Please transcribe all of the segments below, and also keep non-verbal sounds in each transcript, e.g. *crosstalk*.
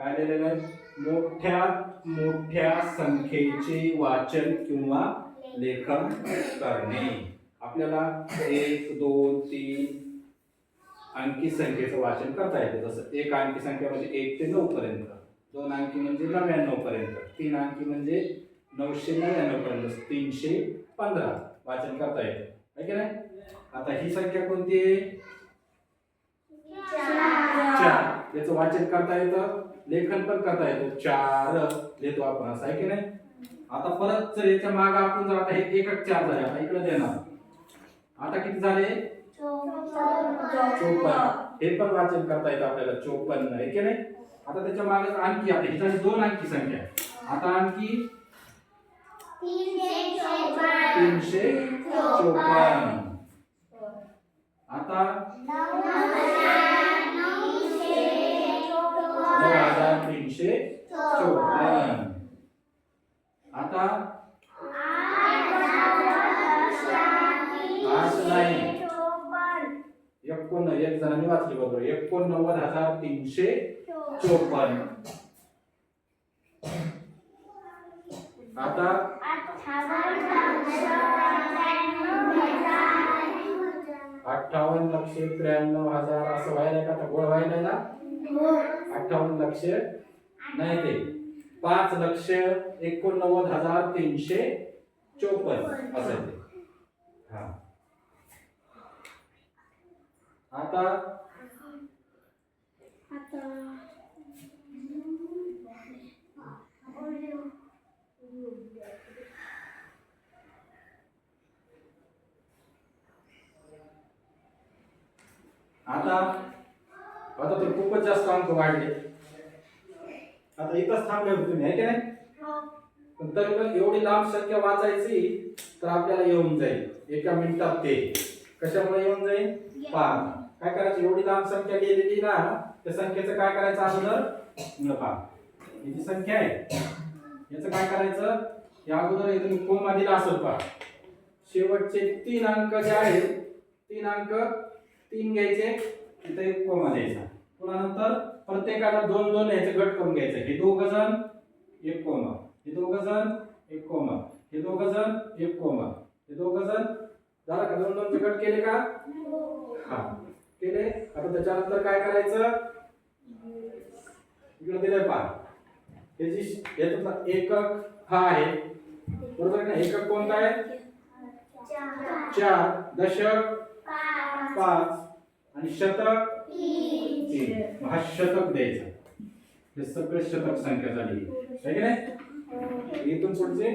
काय दिलेलं आहे? मोठ्या मोठ्या संख्येचे वाचन किंवा लेखन करणे. आपल्याला एक दोन तीन अंकी संख्येचं वाचन करता येते. जसं एक अंकी संख्या म्हणजे एक ते नऊ पर्यंत. दोन अंकी म्हणजे नव्याण्णव पर्यंत. तीन अंकी म्हणजे नऊशे नव्याण्णव पर्यंत. तीनशे पंधरा वाचन करता येते. आहे की नाही? आता ही संख्या कोणती आहे? याचं वाचन करता येतं लेखन पण करता येतं. चार लिहितो आपण असं आहे की नाही? आता परत जर याच्या मागे आपण जर आता हे एकच चार झाले आता इकडे देणार. आता किती झाले? चोपन्न. हे पण वाचन करता येतं आपल्याला चोपन्न आहे की नाही? आता त्याच्यामागे आणखी आता ही दोन अंकी संख्या. आता आणखी तीनशे चोपन्न. आता तीनशे चोपन्न आता? आठ नाही. एकोण एक जणांनी वाचली बरोबर एकोणनव्वद हजार तीनशे चोपन्न. आता? अठ्ठावन्न लक्ष त्र्याण्णव हजार असं व्हायला का? गोळ व्हायला ना? अठ्ठावन्न लक्ष नाही ते. पाच लक्ष एकोणनव्वद हजार तीनशे चोपन्न. असं ते. हा. आता आता आता तर खूपच जास्त अंक वाढले. आता इथंच थांबले होते तुम्ही आहे की नाही? पण तरी पण एवढी लांब संख्या वाचायची तर आपल्याला येऊन जाईल. एका मिनिटात ते. कशामुळे येऊन जाईल? पहा काय करायचं? एवढी लांब संख्या लिहिलेली ना त्या संख्येचं काय करायचं अगोदर? पहा. ही जी संख्या आहे याचं काय करायचं? या अगोदर हे तुम्ही कोमा दिला असेल पहा. शेवटचे तीन अंक जे आहेत तीन अंक तीन घ्यायचे तिथे कोमा द्यायचा. पुन्हा नंतर प्रत्येकाला दोन दोन याचे गट करून घ्यायचे. हे दोघ जण एक कोमा हे दोघ जण एक कोमा हे दोघ जण एक कोमा हे दोघ जण झालं का? दोन दोनचे गट केले का? हा. केले? आता त्याच्यानंतर काय करायचं? इकडे दिलंय पहा त्याची याचा एकक हा आहे. बरोबर ना एकक कोणता आहे? चार. दशक पाच. आणि शतक तीन. हा शतक द्यायचा. हे सगळे शतक संख्या झाली. आहे की नाही? इथून पुढचे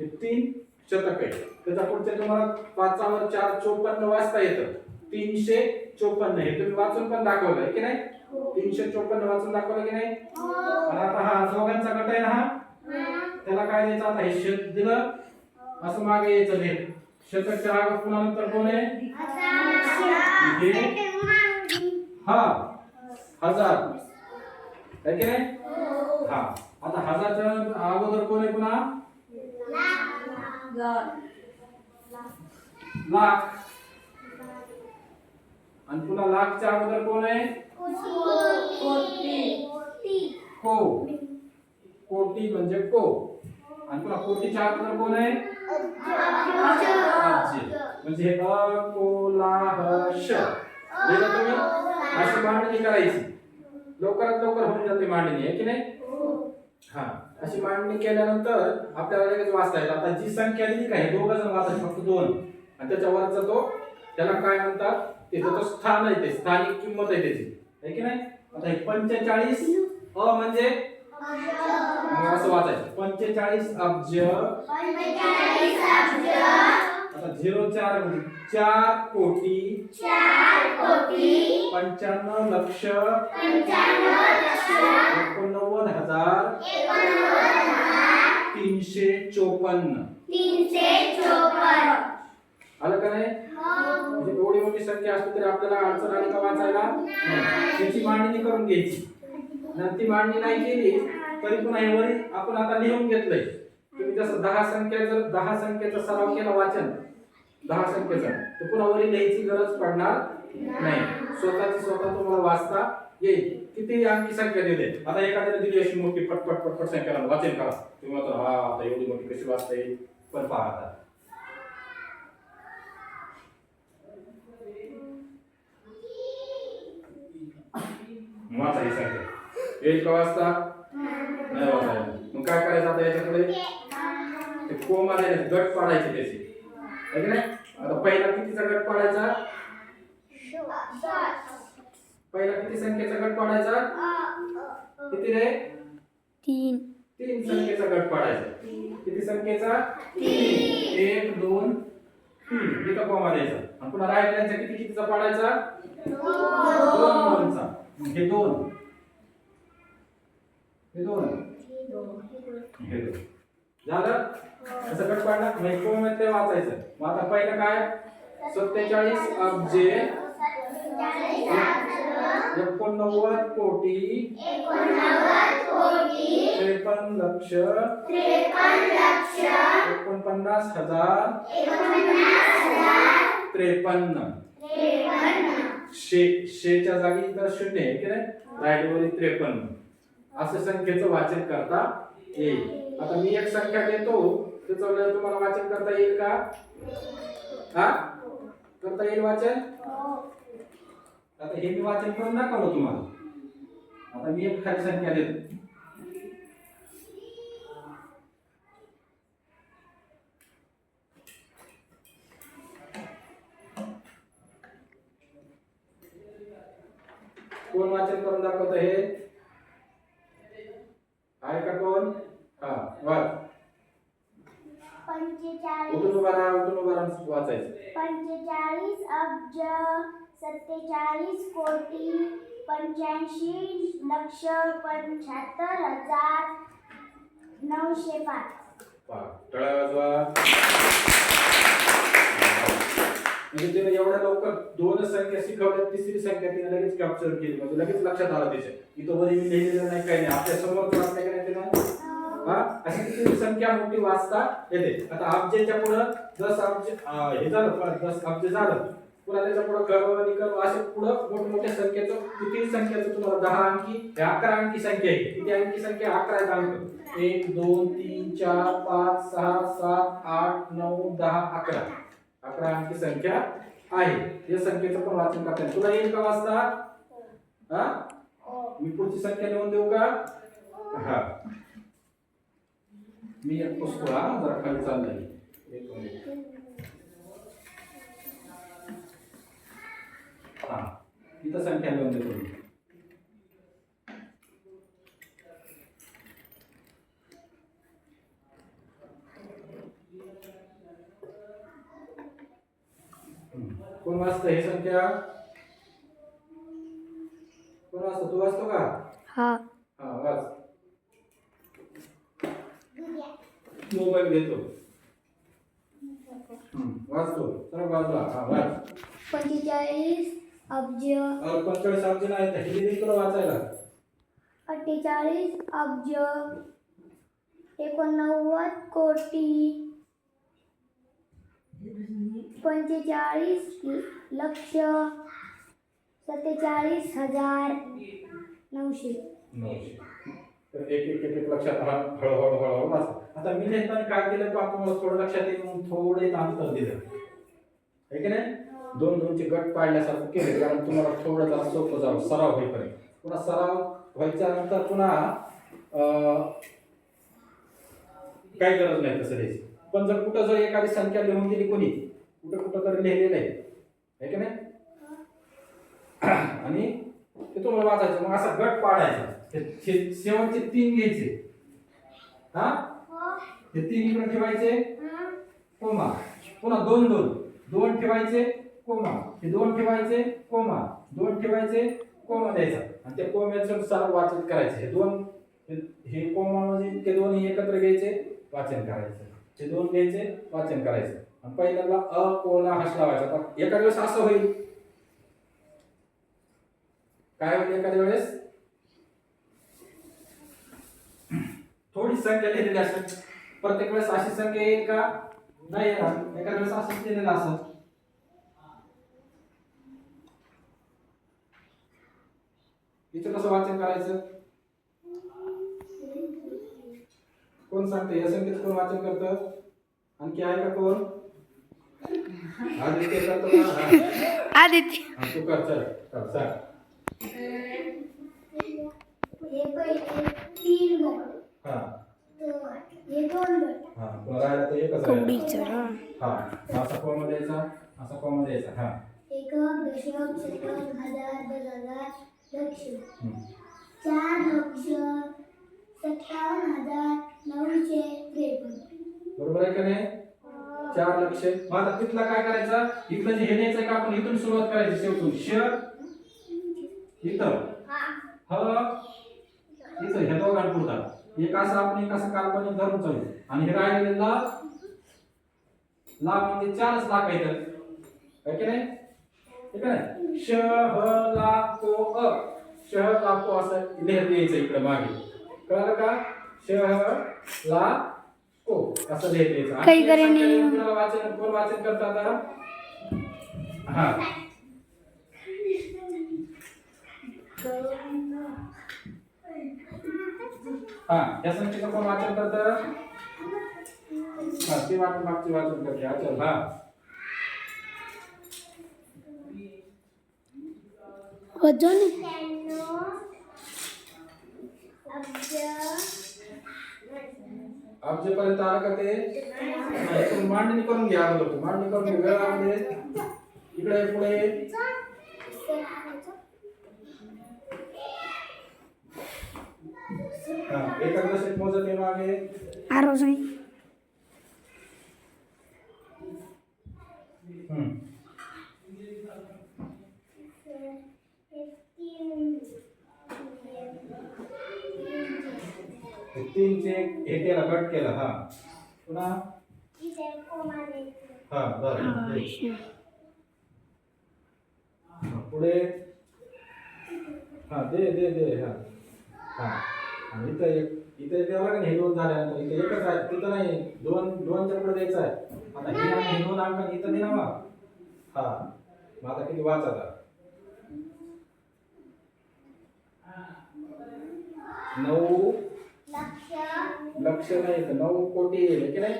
हे तीन शतक आहे त्याच्या पुढचे तुम्हाला पाचावर चार चोपन्न वाचता येतं. तीनशे चोपन्न हे तुम्ही वाचून पण दाखवलं की नाही? तीनशे चोपन्न वाचून दाखवलं की नाही? आता हा दोघांचा गट आहे ना हा? त्याला काय द्यायचं? आता हे शेत दिलं. असं मागे यायचं हे शतकच्या मागे पुन्हा नंतर कोण आहे? हा. हजार. आहे की नाही? हा. आता हजारच्या अगोदर कोण आहे पुन्हा? लाख. आणि पुन्हा लाखच्या अगोदर कोण आहे? को. कोटी म्हणजे को. आणि पुन्हा कोटीच्या अगोदर कोण आहे. म्हणजे अ को ला ह श लिहिलं तुम्ही? अशी मांडणी करायची. लवकरात लवकर होऊन जाते मांडणी आहे की नाही? हा. अशी मांडणी केल्यानंतर आपल्याला लगेच वाचता येईल आता जी संख्या दिली का हे दोघं जण वाचायचे फक्त दोन. आणि त्याच्या वरचा तो त्याला काय म्हणतात? ते तो स्थान आहे ते स्थानिक किंमत आहे त्याची. आहे की नाही? आता हे पंचेचाळीस अ म्हणजे? असं वाचायचं. पंचेचाळीस अब्ज. आता झिरो चार म्हणजे चार कोटी. पंच्याण्णव लक्ष. एकोणनव्वद हजार. तीनशे चोपन्न. आलं का नाही? म्हणजे एवढी मोठी संख्या असते तरी आपल्याला अडचण आली का वाचायला. त्याची मांडणी करून घ्यायची. नंतर ती मांडणी नाही केली तरी पुन्हा हे आपण आता लिहून घेतलंय. जसं दहा संख्या जर दहा संख्येचा सराव केला वाचन दहा संख्येचा तर पुन्हा वरी लिहायची गरज पडणार नाही. स्वतःची स्वतः तुम्हाला वाचता येईल. किती अंकी संख्या देते आता एखाद्याने दिली अशी मोठी पटपट पटपट संख्या वाचन करा. तुम्ही म्हणता हा आता एवढी मोठी कशी वाचता येईल? पण पहा आता. वाचा ही संख्या. येईल का वाचता? नाही वाचता मग काय करायचं आता याच्याकडे? ते कोमाला गट पाडायचे त्याचे. की नाही? आता पहिला कितीचा गट पाडायचा? पहिला किती संख्येचा गट पाडायचा? किती रे? तीन. तीन संख्येचा गट पाडायचा. किती संख्येचा? एक दोन. तीन इथं कोमा द्यायचा. आणि पुन्हा राहिलेल्या किती कितीचा पाडायचा? दोन दोनचा हे दोन. हे दोन. हे दोन. झालं? गट पाडला? म्हणजे ते वाचायचं. मग आता पहिलं काय? सत्तेचाळीस अब्जे एकोणनव्वद कोटी त्रेपन्न लक्ष. एकोणपन्नास हजार. त्रेपन्न. शे शेच्या जागी इथं शून्य आहे की नाही? राहिलेवरी त्रेपन्न. असं संख्येचं वाचन करता येईल. आता मी एक संख्या देतो. त्याचं तुम्हाला वाचन करता येईल का? हा? करता येईल वाचन? आता हे मी वाचन करून दाखवलं तुम्हाला. आता मी एक खाली संख्या देतो. कोण वाचन करून दाखवत हे? आहे का कोण? पंचेचाळीस. अब्ज सत्तेचाळीस कोटी पंच्याऐंशी लक्ष पंच्याहत्तर हजार नऊशे पाच. म्हणजे तिने एवढ्या लवकर दोन संख्या शिकवल्या तिसरी संख्या तिने लगेच कॅप्चर केली. म्हणजे लगेच लक्षात आलं तिच्या. इथं मी लिहिलेलं नाही काही नाही. आपल्यासमोर नाही? तिनं अशी किती संख्या मोठी वाचता येते. आता अब्जेच्या पुढं दस अब्ज हे झालं दस अब्ज झालं. पुन्हा त्याच्या पुढं कर्व निकर्व असे पुढं मोठमोठ्या संख्येचं किती संख्येचं तुम्हाला? दहा अंकी अकरा अंकी संख्या आहे. किती अंकी संख्या? अकरा अंक एक दोन तीन चार पाच सहा सात आठ नऊ दहा अकरा. अकरा अंकी संख्या आहे. या संख्येचं पण वाचन करता येईल. तुला येईल का वाचता? हा? मी पुढची संख्या लिहून देऊ का? हा. मी एक पुस्तक हा जरा खाली चाललंय. एक मिनिट. हा इथं संख्या लिहून देतो मी कोण वाचतं हे संख्या? कोण वाचतो? तू वाचतो का? हा हा वाच मोबाईल घेतो. वाचतो. हा वाच. पंचेचाळीस अब्ज पंचेचाळीस अब्ज नाही तर हिंदी तुला वाचायला. अठ्ठेचाळीस अब्ज एकोणनव्वद कोटी. पंचेचाळीस लक्ष. सत्तेचाळीस हजार नऊशे. नऊशे. तर एक एक एक लक्षात हा हळूहळू हळूहळू वाच. आता मी लिहिताना काय केलं पहा तुम्हाला थोडं लक्षात येईल म्हणून थोडं एक अंतर दिलं. आहे की नाही? दोन दोनचे गट पाडल्यासारखं केलं कारण तुम्हाला थोडं जरा सोपं जावं सराव होईपर्यंत. पुन्हा सराव व्हायच्या नंतर पुन्हा काही गरज नाही तसं द्यायची पण जर कुठं जर एखादी संख्या लिहून दिली कोणी कुठं कुठं तरी लिहिलेलं आहे. है की नाही? *clears throat* आणि ते तुम्हाला वाचायचं. मग असा गट पाडायचा. ते शेवटचे तीन घ्यायचे. हा? हे. तीन इकडे ठेवायचे. कोमा. पुन्हा दोन दोन. दोन ठेवायचे कोमा. हे दोन ठेवायचे कोमा. दोन ठेवायचे कोमा द्यायचा. आणि त्या कोम्याचं सारं वाचन करायचं. हे दोन हे- कोमा म्हणजे ते दोन्ही एकत्र घ्यायचे वाचन करायचं. हे दोन घ्यायचे वाचन करायचं. आणि पहिल्यांदा अ कोला हस लावायचा. एका दिवस असं होईल. काय होईल एखाद्या वेळेस? थोडी संख्या लिहिलेली असेल. प्रत्येक वेळेस अशी संख्या येईल का? नाही येणार. एखाद्या वेळेस असंच लिहिलेलं असं हिचं कसं वाचन करायचं? कोण सांगते? या संख्येचं कोण वाचन करतं? आणखी आहे का कोण? आदित्य करतो हा. आदित्य. हा, तू कर चल कर हे तीन गट हा. हे हा तुला राहिला तर एकच राहिला. हा. असा कोण द्यायचा असा कोण द्यायचा हा. एकक दशक शतक हजार दस हजार लक्ष हम्म. चार लक्ष सत्तावन्न हजार नऊशे त्रेपन्न. बरोबर आहे का नाही? चार लक्ष. मग आता तिथला काय करायचा? इथलं जे हे न्यायचं का आपण इथून सुरुवात करायची शेवटून? श इथं. ह. इथं हे दोघांपुरता. एक असं आपण एक असं काल्पनिक धरून चालू आणि हे राहिलेले ला ला म्हणजे चारच लाख आहेत आहे की नाही? ठीक आहे श ह ला को अ. श ला को असं लिहित यायचं इकडे मागे. कळलं का? श ह ला को असं लिहित यायचं आणि वाचन कोण वाचन करतात हा. हा या संख्येचं कोण वाचन करतं हा? ते वाचन मागचे वाचन करते अच्छा हा वज़न अब्जेपर्यंत आलं का ते मांडणी करून घ्या अगोदर. मांडणी करून घ्या वेळामध्ये इकडे पुढे हा दशक मोजत मागे. आरोज हम्म. ते तीनचे हे केला कट केला हा. पुन्हा? हा बरं. एक. हा, पुढे. हा दे दे दे हा. हा. आणि इथं एक इथं द्यावं लागेल हे दोन झाल्यानंतर इथं एकच आहे. तिथं नाही दोन दोनच्या पुढे द्यायचं आहे. आता हे आणि हे दोन अंक इथं दे ना मग हा. मग आता किती वाच आता नऊ लक्ष नाही तर नऊ कोटी आहे की नाही?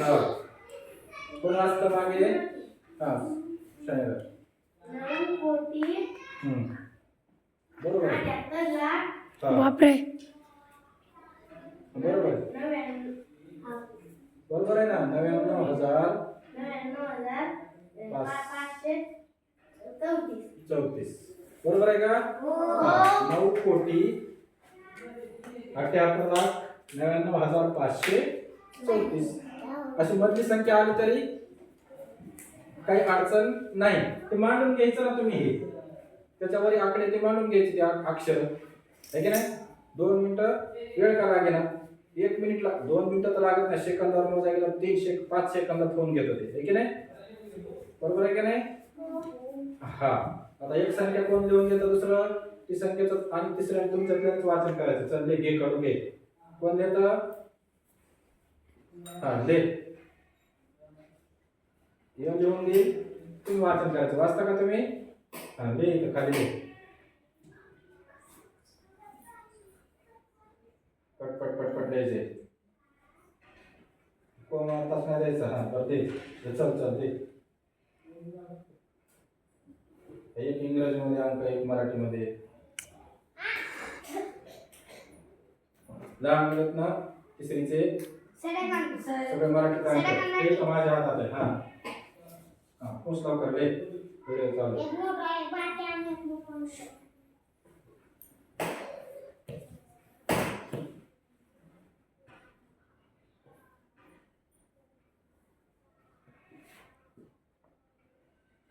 हा. कोण वाचतं मागे? हा. शनिवार. बरोबर. बापरे. बरोबर. आहे. बरोबर आहे ना? नव्याण्णव हजार चौतीस. बरोबर आहे का? हा. नऊ कोटी अठ्याहत्तर लाख नव्याण्णव हजार पाचशे चौतीस. अशी मधली संख्या आली तरी काही अडचण नाही. ते मांडून घ्यायचं ना तुम्ही हे. त्याच्यावर आकडे ते मांडून घ्यायचे ते अक्षर. आहे की नाही? दोन मिनिटं वेळ का लागे ना? एक मिनिट ला दोन मिनिटं तर लागत नाही. सेकंदावर मोजा गेला तीन शेक पाच सेकंदात फोन घेत होते. आहे की नाही? बरोबर आहे की नाही? हा. आता एक संख्या कोण लिहून घेतं दुसरं? ती संख्येचं आणि तिसऱ्या तुमच्यातल्याच वाचन करायचं. चल ले घे कडू घे. कोण देत? हा ले येऊन लिहून घे. तुम्ही वाचन करायचं. वाचता का तुम्ही? हा ले इथं खाली ले द्यायचे. कोण वाचताच नाही द्यायचं? हा दे. दे, चल चल दे. एक इंग्रजीमध्ये अंक एक मराठीमध्ये. लहान ना तिसरीचे. सगळे मराठीत अंक. हे तर माझ्या हातात आहे हा. हा लवकर रे व्हिडिओ चालू.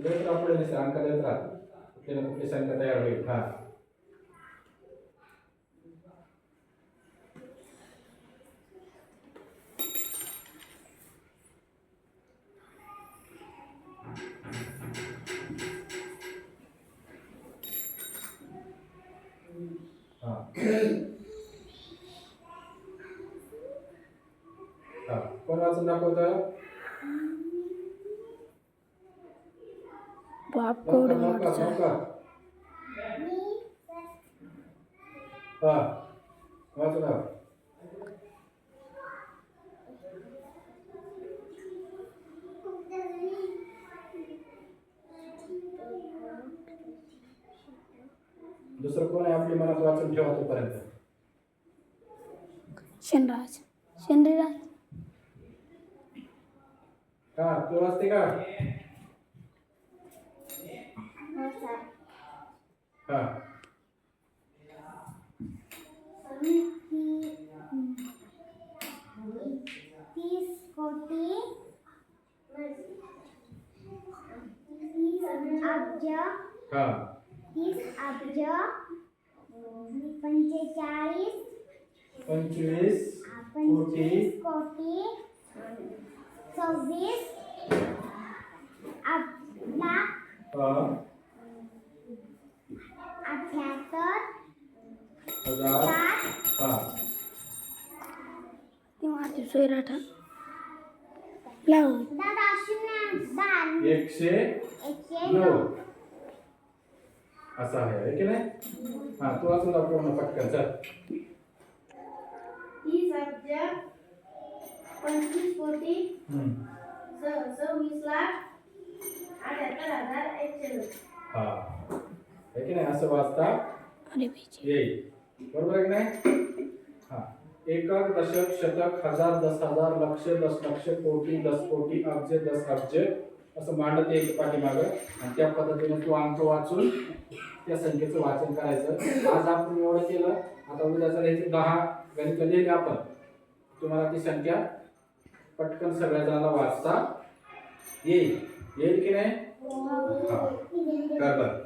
आहे. तर देत राहा पुढे नसेल अंक देत राहा कुठली ना कुठली संख्या तयार होईल हा. कोण वाचून दाखवत? बाप हा. दुसरं कोण आहे आपली मनात वाचून ठेवा तोपर्यंत. शनराज. शनराज का तू वाचते का? हा तीस कोटी तीस अब्ज हा तीस अब्ज पंचेचाळीस पंचवीस पंचवीस कोटी सव्वीस अब- लाख हा अठ्याहत्तर हजार साठ हा ती मारते सोयराठा लावू दादा शून्य दहा एकशे नऊ. असं आहे है की नाही? हा तू वाचून दाखव पूर्ण पटकन चल. तीस अब्ज पंचवीस कोटी सव्वीस लाख अठ्याहत्तर हजार एकशे नऊ. हा. है की नाही? असं वाचता येईल. बरोबर आहे की नाही? हा. एकक दशक शतक हजार दस हजार लक्ष दस लक्ष कोटी दस कोटी अब्ज दस अब्ज असं मांडत यायचं पाठीमागं. आणि त्या पद्धतीने तू अंक वाचून त्या संख्येचं वाचन करायचं. आज आपण एवढं केलं आता उद्याचं लिहायचं दहा गणित लिहिले आपण तुम्हाला ती संख्या पटकन सगळ्या जणांना वाचता येईल. येईल की नाही? हा. कर बरं.